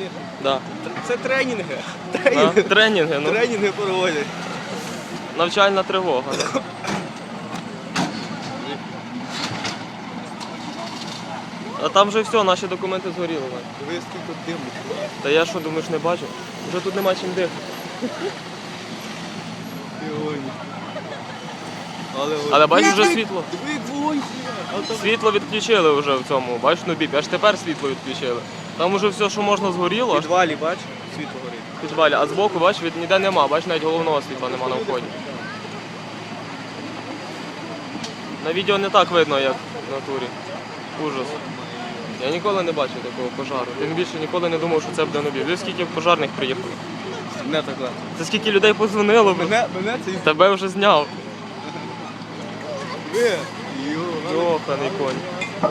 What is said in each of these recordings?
Ні. Да. Це тренінги. Да? Тренінги. Тренінги, ну, Тренінги проводять. навчальна тривога. Да? А там вже все, наші документи згоріли. Вань. Ви скільки диму. Та я що, думаєш, не бачу? Вже тут нема чим дихати. Але, Але бачиш, вже світло. Диви, як вогонь хуя. А там Світло відключили вже в цьому, бачиш, ну бік, аж тепер світло відключили. Там уже все, що можна згоріло, в підвалі, бач, світло горить. в підвалі, а збоку, бачиш, від ніде нема, бачиш, навіть головного світла нема на вході. На відео не так видно, як в натурі. Ужас. Я ніколи не бачив такого пожару. Тим більше ніколи не думав, що це буде нобі. Ви скільки пожарних приїхало? Не така. Це скільки людей позвонило, б. Мене, мене це тебе вже зняв. ви. Йоханий конь.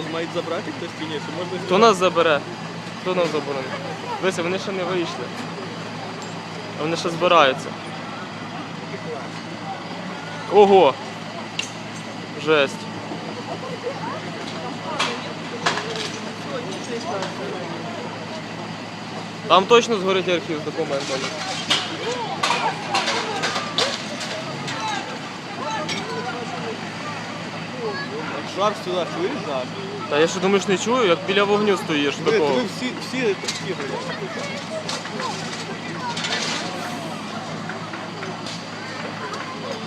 Нас мають забрати хтось чи ні? Чи можна Хто нас забере? Хто нам заборонить? Дивися, вони ще не вийшли. А Вони ще збираються. Ого! Жесть. Там точно згорить архів з документами. Жар сюди, чуєш жар? Та я що думаєш не чую, як біля вогню стоїш Ви, такого. ви всі, всі горять.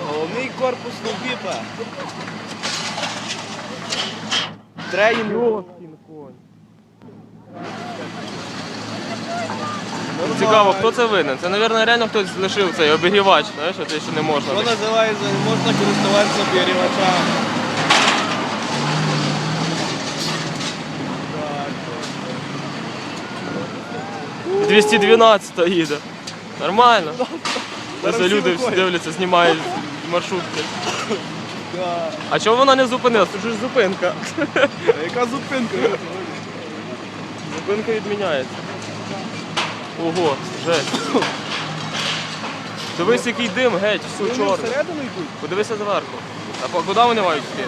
Головний корпус Лобіпа. Тренінг. Йоскін конь. Цікаво, хто це винен? Це, мабуть, реально хтось лишив цей обігрівач, знаєш, що не можна. Що називається, не можна користуватися обігрівачами. 212 їде. Нормально. Це люди всі дивляться, знімають маршрутки. А чого вона не зупинилась? Же ж зупинка. А Яка зупинка? Зупинка відміняється. Ого, жесть. Дивись, який дим, геть, все Вони чорне. Подивися зверху. А куди вони мають йти?